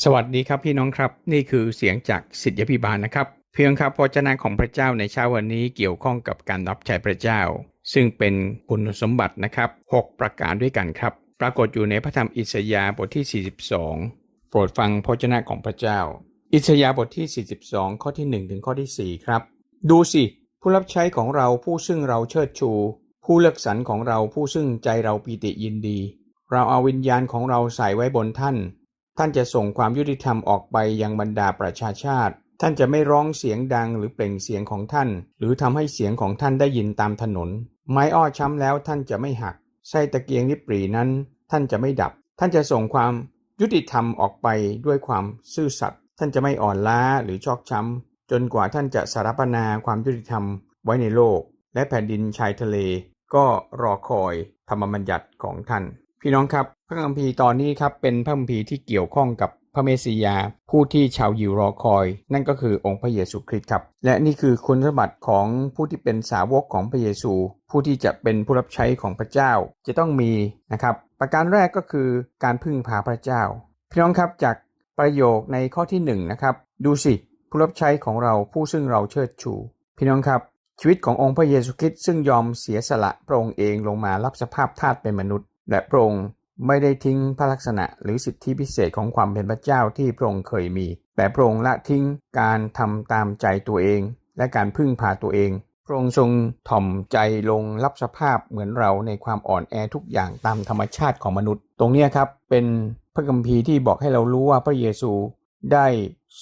สวัสดีครับพี่น้องครับ นี่คือเสียงจากสิทธิพิบาลนะครับ เพียงครับพระเจ้าของพระเจ้าในเช้าวันนี้เกี่ยวข้องกับการรับใช้พระเจ้า ซึ่งเป็นคุณสมบัตินะครับ 6 ประการด้วยกันครับ ปรากฏอยู่ในพระธรรมอิสยาห์บทที่ 42 โปรดฟังพระเจ้าของพระเจ้า อิสยาห์บทที่ 42 ข้อที่ 1 ถึงข้อที่ 4 ครับ ดูสิ ผู้รับใช้ของเราผู้ซึ่งเราเชิดชู ผู้เลือกสรรของเราผู้ซึ่งใจเราปีติยินดี เราเอาวิญญาณของเราใส่ไว้บนท่าน ท่านจะส่งความยุติธรรมออกไปยังบรรดาประชาชาติ ท่านจะไม่ร้องเสียงดังหรือเปล่งเสียงของท่าน หรือทำให้เสียงของท่านได้ยินตามถนน ไม้อ้อช้ำแล้วท่านจะไม่หักไส้ตะเกียงริบหรีนั้น ท่านจะไม่ดับ ท่านจะส่งความยุติธรรมออกไปด้วยความซื่อสัตย์ ท่านจะไม่อ่อนล้าหรือชอกช้ำ จนกว่าท่านจะสารพนาความยุติธรรมไว้ในโลก และแผ่นดินชายทะเล ก็รอคอยธรรมบัญญัติของท่าน พี่น้องครับพระคัมภีร์ตอนนี้ครับเป็นพระคัมภีร์ที่เกี่ยวข้องกับพระเมสสิยา ผู้ที่ชาวยิวรอคอย นั่นก็คือองค์พระเยซูคริสต์ครับและนี่คือคุณสมบัติของผู้ที่เป็นสาวกของพระเยซู ผู้ที่จะเป็นผู้รับใช้ของพระเจ้าจะต้องมีนะครับ ประการแรกก็คือการพึ่งพาพระเจ้า พี่น้องครับจากประโยคในข้อที่หนึ่งนะครับดูสิผู้รับใช้ของเราผู้ซึ่งเราเชิดชู พี่น้องครับชีวิตขององค์พระเยซูคริสต์ซึ่งยอมเสียสละพระองค์เองลงมารับสภาพทาสเป็นมนุษย์ และพระองค์ไม่ได้ทิ้งพระลักษณะหรือสิทธิพิเศษของความเป็นพระเจ้าที่พระองค์เคยมี แต่พระองค์ละทิ้งการทำตามใจตัวเอง และการพึ่งพาตัวเอง พระองค์ทรงถ่อมใจลงรับสภาพเหมือนเราในความอ่อนแอทุกอย่างตามธรรมชาติของมนุษย์ ตรงนี้ครับเป็นพระคัมภีร์ที่บอกให้เรารู้ว่าพระเยซูได้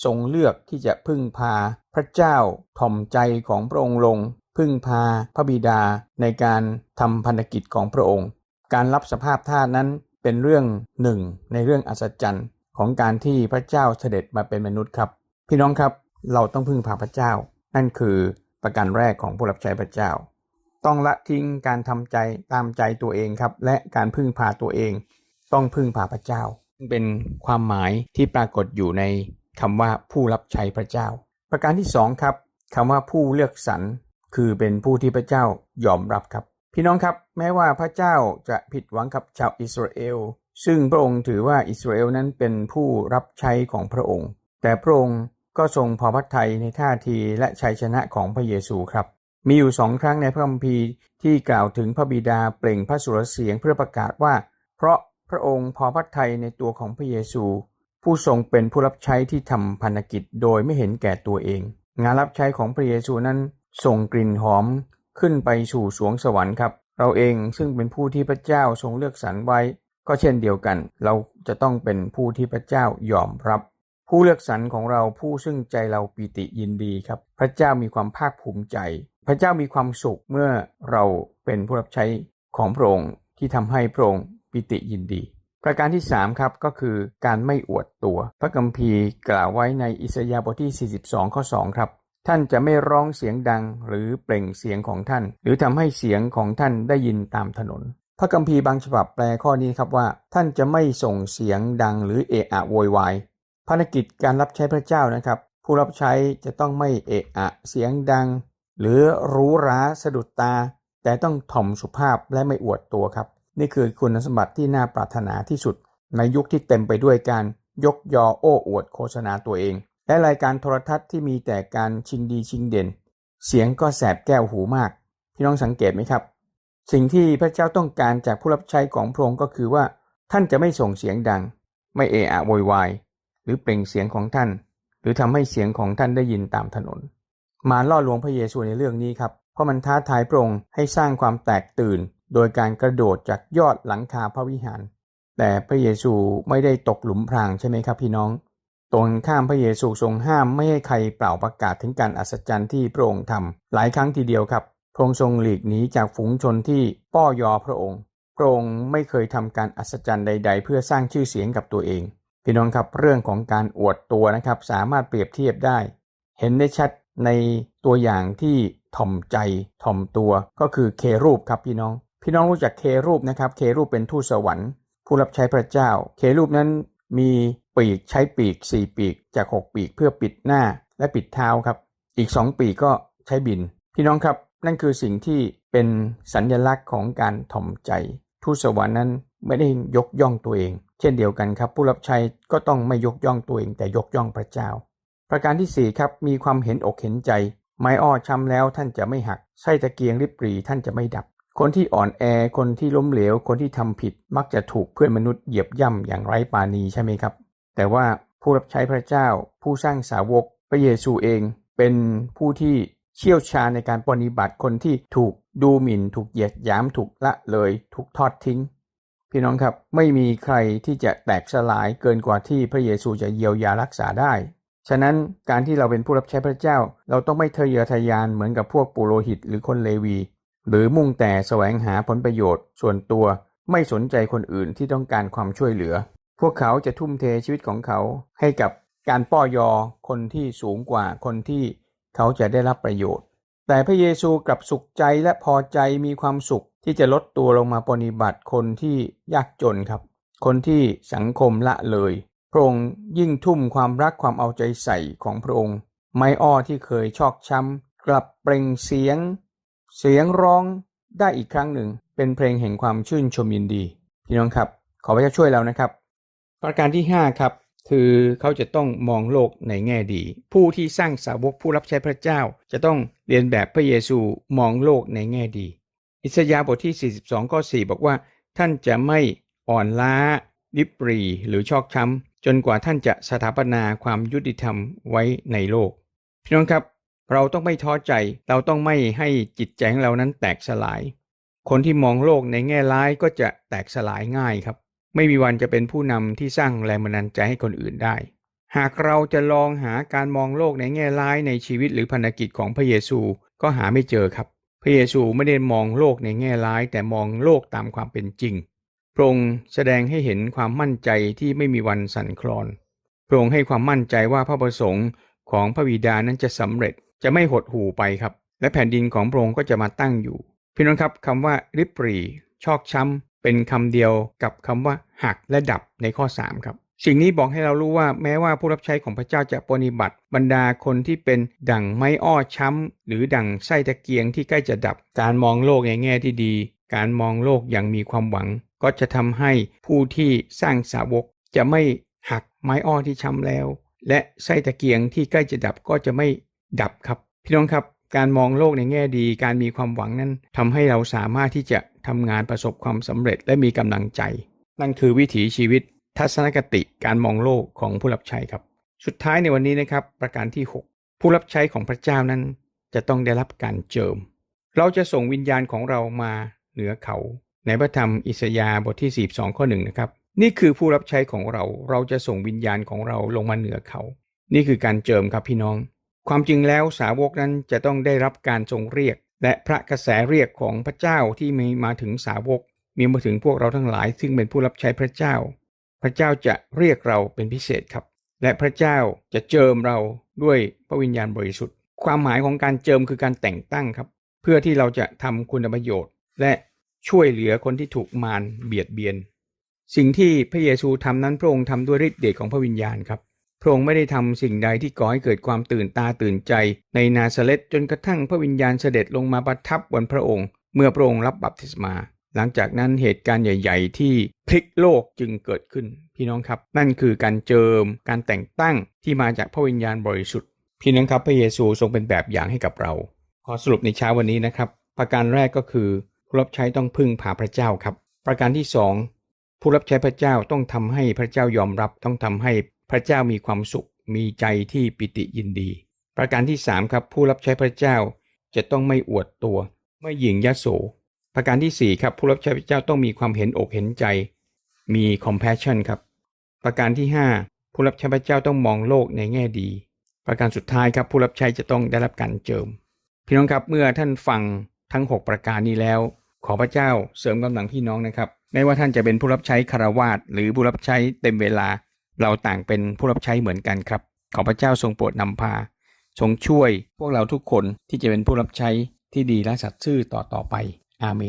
ทรงเลือกที่จะพึ่งพาพระเจ้าถ่อมใจของพระองค์ลง พึ่งพาพระบิดาในการทำพันธกิจของพระองค์ การรับสภาพทาสนั้นเป็นเรื่องหนึ่งในเรื่องอัศจรรย์ของการที่พระเจ้าเสด็จมาเป็นมนุษย์ครับ พี่น้องครับเราต้องพึ่งพาพระเจ้า นั่นคือประการแรกของผู้รับใช้พระเจ้า ต้องละทิ้งการทำใจตามใจตัวเองครับ และการพึ่งพาตัวเอง ต้องพึ่งพาพระเจ้า เป็นความหมายที่ปรากฏอยู่ในคำว่าผู้รับใช้พระเจ้า ประการที่สองครับคำว่าผู้เลือกสรรคือเป็นผู้ที่พระเจ้ายอมรับครับ พี่น้องครับแม้ว่าพระเจ้าจะผิดหวังกับชาวอิสราเอล ซึ่งพระองค์ถือว่าอิสราเอลนั้นเป็นผู้รับใช้ของพระองค์ แต่พระองค์ก็ทรงพอพระทัยในท่าทีและชัยชนะของพระเยซูครับ มีอยู่สองครั้งในพระคัมภีร์ที่กล่าวถึงพระบิดาเปล่งพระสุรเสียงเพื่อประกาศว่า เพราะพระองค์พอพระทัยในตัวของพระเยซู ผู้ทรงเป็นผู้รับใช้ที่ทำพันธกิจโดยไม่เห็นแก่ตัวเอง งานรับใช้ของพระเยซูนั้นส่งกลิ่นหอม ขึ้นไปสู่สวงสวรรค์ครับเราเองซึ่งเป็นผู้ที่พระเจ้าทรงเลือกสรรไว้ ก็เช่นเดียวกัน เราจะต้องเป็นผู้ที่พระเจ้ายอมรับ ผู้เลือกสรรของเราผู้ซึ่งใจเราปีติยินดีครับ พระเจ้ามีความภาคภูมิใจ พระเจ้ามีความสุขเมื่อเราเป็นผู้รับใช้ของพระองค์ที่ทำให้พระองค์ปิติยินดี ประการที่3ครับก็คือการไม่อวดตัว พระกัมภีร์กล่าวไว้ในอิสยาห์บทที่ 42 ข้อ 2 ครับ ท่านจะไม่ร้องเสียงดังหรือเปล่งเสียงของท่าน หรือทำให้เสียงของท่านได้ยินตามถนน พระกัมภีร์บางฉบับแปลข้อนี้ครับว่า ท่านจะไม่ส่งเสียงดังหรือเอะอะโวยวายภารกิจการรับใช้พระเจ้านะครับ ผู้รับใช้จะต้องไม่เอะอะเสียงดัง หรือรู้ราสะดุดตา แต่ต้องถ่อมสุภาพและไม่อวดตัวครับ นี่คือคุณสมบัติที่น่าปรารถนาที่สุด ในยุคที่เต็มไปด้วยการยกยอโอ้อวดโฆษณาตัวเอง และรายการโทรทัศน์ที่มีแต่การชิงดีชิงเด่น เสียงก็แสบแก้วหูมาก พี่น้องสังเกตไหมครับ สิ่งที่พระเจ้าต้องการจากผู้รับใช้ของพระองค์ก็คือว่า ท่านจะไม่ส่งเสียงดัง ไม่เอะอะโวยวายหรือเปล่งเสียงของท่าน หรือทำให้เสียงของท่านได้ยินตามถนน มาล่อลวงพระเยซูในเรื่องนี้ครับเพราะมันท้าทายพระองค์ให้สร้างความแตกตื่น โดยการกระโดดจากยอดหลังคาพระวิหาร แต่พระเยซูไม่ได้ตกหลุมพรางใช่ไหมครับพี่น้อง ตรงข้ามพระเยซูทรงห้ามไม่ให้ใครเปล่าประกาศถึงการอัศจรรย์ที่พระองค์ทำหลายครั้งทีเดียวครับ พระองค์ทรงหลีกหนีจากฝูงชนที่ป้อยอพระองค์ พระองค์ไม่เคยทำการอัศจรรย์ใด ๆ เพื่อสร้างชื่อเสียงกับตัวเอง พี่น้องครับเรื่องของการอวดตัวนะครับสามารถเปรียบเทียบได้ เห็นได้ชัดในตัวอย่างที่ถ่อมใจถ่อมตัวก็คือเครูปครับพี่น้อง พี่น้องรู้จักเครูปนะครับ เครูปเป็นทูตสวรรค์ ผู้รับใช้พระเจ้า เครูปนั้นมีปีกใช้ปีก 4 ปีกจาก 6 ปีกเพื่อปิดหน้าและปิดเท้าครับ อีก 2 ปีกก็ใช้บิน พี่น้องครับนั่นคือสิ่งที่เป็นสัญญลักษณ์ของการถ่อมใจ ทูตสวรรค์นั้นไม่ได้ยกย่องตัวเอง เช่นเดียวกันครับ ผู้รับใช้ก็ต้องไม่ยกย่องตัวเอง แต่ยกย่องพระเจ้า ประการที่ 4 ครับมีความเห็นอกเห็นใจ ไม้อ้อช้ำแล้วท่านจะไม่หักไส้ตะเกียงริบปรีท่านจะไม่ดับ คนที่อ่อนแอคนที่ล้มเหลว คนที่ทำผิดมักจะถูกเพื่อนมนุษย์เหยียบย่ำอย่างไร้ปาณีใช่ไหมครับ แต่ว่าผู้รับใช้พระเจ้า ผู้สร้างสาวกพระเยซูเองเป็นผู้ที่เชี่ยวชาญในการปฏิบัติคนที่ถูกดูหมิ่น ถูกเหยียดหยามถูกละเลย ถูกทอดทิ้ง พี่น้องครับไม่มีใครที่จะแตกสลายเกินกว่าที่พระเยซูจะเยียวยารักษาได้ ฉะนั้นการที่เราเป็นผู้รับใช้พระเจ้า เราต้องไม่เทะเยอทะยานเหมือนกับพวกปุโรหิตหรือคนเลวี หรือมุ่งแต่แสวงหาผลประโยชน์ ส่วนตัวไม่สนใจคนอื่นที่ต้องการความช่วยเหลือ พวกเขาจะทุ่มเทชีวิตของเขาให้กับการป้อยอคนที่สูงกว่าคนที่เขาจะได้รับประโยชน์ แต่พระเยซูกลับสุขใจและพอใจมีความสุขที่จะลดตัวลงมาปฏิบัติคนที่ยากจนครับ คนที่สังคมละเลย พระองค์ยิ่งทุ่มความรักความเอาใจใส่ของพระองค์ ไม้อ้อที่เคยชอกช้ำกลับเปล่งเสียง เสียงร้องได้อีกครั้งหนึ่ง เป็นเพลงแห่งความชื่นชมยินดี พี่น้องครับ ขอพระเจ้าช่วยเรานะครับ ประการที่ 5 ครับคือเขาจะต้องมองโลกในแง่ดี ผู้ที่สร้างสาวกผู้รับใช้พระเจ้า จะต้องเรียนแบบพระเยซูมองโลกในแง่ดี อิสยาห์บทที่ 42ข้อ4บอกว่า ท่านจะไม่อ่อนล้าริบรีหรือชอกช้ำจนกว่าท่านจะสถาปนาความยุติธรรมไว้ในโลก พี่น้องครับ เราต้องไม่ท้อใจเราต้องไม่ให้จิตใจของเรานั้นแตกสลาย คนที่มองโลกในแง่ร้ายก็จะแตกสลายง่ายครับ ไม่มีวันจะเป็นผู้นำที่สร้างแรงบันดาลใจให้คนอื่นได้ หากเราจะลองหาการมองโลกในแง่ร้ายในชีวิตหรือพันธกิจของพระเยซูก็หาไม่เจอครับ พระเยซูไม่ได้มองโลกในแง่ร้าย แต่มองโลกตามความเป็นจริง พระองค์แสดงให้เห็นความมั่นใจที่ไม่มีวันสั่นคลอน พระองค์ให้ความมั่นใจว่าพระประสงค์ของพระบิดานั้นจะสำเร็จจะไม่หดหู่ไปครับ และแผ่นดินของพระองค์ก็จะมาตั้งอยู่ พี่น้องครับคำว่าริบรี ชอกช้ำ เป็นคำเดียวกับคำว่าหักและดับในข้อ 3 ครับ สิ่งนี้บอกให้เรารู้ว่าแม้ว่าผู้รับใช้ของพระเจ้าจะปฏิบัติ บรรดาคนที่เป็นดั่งไม้อ้อช้ำ หรือดั่งไส้ตะเกียงที่ใกล้จะดับ การมองโลกในแง่ที่ดี การมองโลกอย่างมีความหวัง ก็จะทำให้ผู้ที่สร้างสาวกจะไม่หักไม้อ้อที่ช้ำแล้ว และไส้ตะเกียงที่ใกล้จะดับก็จะไม่ดับครับ พี่น้องครับ การมองโลกในแง่ดี การมีความหวังนั้นทำให้เราสามารถที่จะทำงานประสบความสำเร็จและมีกำลังใจ นั่นคือวิถีชีวิต ทัศนคติการมองโลกของผู้รับใช้ครับ สุดท้ายในวันนี้นะครับ ประการที่ 6 ผู้รับใช้ของพระเจ้านั้น จะต้องได้รับการเจิม เราจะส่งวิญญาณของเรามาเหนือเขา ในพระธรรมอิสยาห์บทที่ 42 ข้อหนึ่งนะครับนี่คือผู้รับใช้ของเรา เราจะส่งวิญญาณของเราลงมาเหนือเขา นี่คือการเจิมครับพี่น้อง ความจริงแล้วสาวกนั้นจะต้องได้รับการทรงเรียก และพระกระแสเรียกของพระเจ้าที่มีมาถึงสาวก มีมาถึงพวกเราทั้งหลาย ซึ่งเป็นผู้รับใช้พระเจ้า พระเจ้าจะเรียกเราเป็นพิเศษครับ และพระเจ้าจะเจิมเราด้วยพระวิญญาณบริสุทธิ์ ความหมายของการเจิมคือการแต่งตั้งครับ เพื่อที่เราจะทำคุณประโยชน์ และช่วยเหลือคนที่ถูกมารเบียดเบียน สิ่งที่พระเยซูทำนั้นพระองค์ทำด้วยฤทธิ์เดชของพระวิญญาณครับ พระองค์ไม่ได้ทำสิ่งใดที่ก่อให้เกิดความตื่นตาตื่นใจ ในนาซาเรตจนกระทั่งพระวิญญาณเสด็จลงมาประทับบนพระองค์ เมื่อพระองค์รับบัพติศมา หลังจากนั้นเหตุการณ์ใหญ่ ๆ ที่พลิกโลกจึงเกิดขึ้น พี่น้องครับ นั่นคือการเจิมการแต่งตั้งที่มาจากพระวิญญาณบริสุทธิ์ พี่น้องครับพระเยซูทรงเป็นแบบอย่างให้กับเรา ขอสรุปในเช้าวันนี้นะครับ ประการแรกก็คือผู้รับใช้ต้องพึ่งพาพระเจ้าครับ ประการที่สองผู้รับใช้พระเจ้าต้องทำให้พระเจ้ายอมรับต้องทำให้ พระเจ้ามีความสุข มีใจที่ปิติยินดี ประการที่สามครับผู้รับใช้พระเจ้าจะต้องไม่อวดตัว ไม่หยิ่งยโส ประการที่สี่ครับผู้รับใช้พระเจ้าต้องมีความเห็นอกเห็นใจ มี compassion ครับ ประการที่ห้าผู้รับใช้พระเจ้าต้องมองโลกในแง่ดี ประการสุดท้ายครับผู้รับใช้จะต้องได้รับการเจิม พี่น้องครับเมื่อท่านฟังทั้ง 6 ประการนี้แล้ว ขอพระเจ้าเสริมกำลังพี่น้องนะครับ ไม่ว่าท่านจะเป็นผู้รับใช้คารวาสหรือผู้รับใช้เต็มเวลา เราต่างเป็นผู้รับใช้เหมือนกันครับ ขอพระเจ้าทรงโปรดนำพา ทรงช่วยพวกเราทุกคนที่จะเป็นผู้รับใช้ที่ดีและสัตย์ซื่อต่อต่อไป อาเมน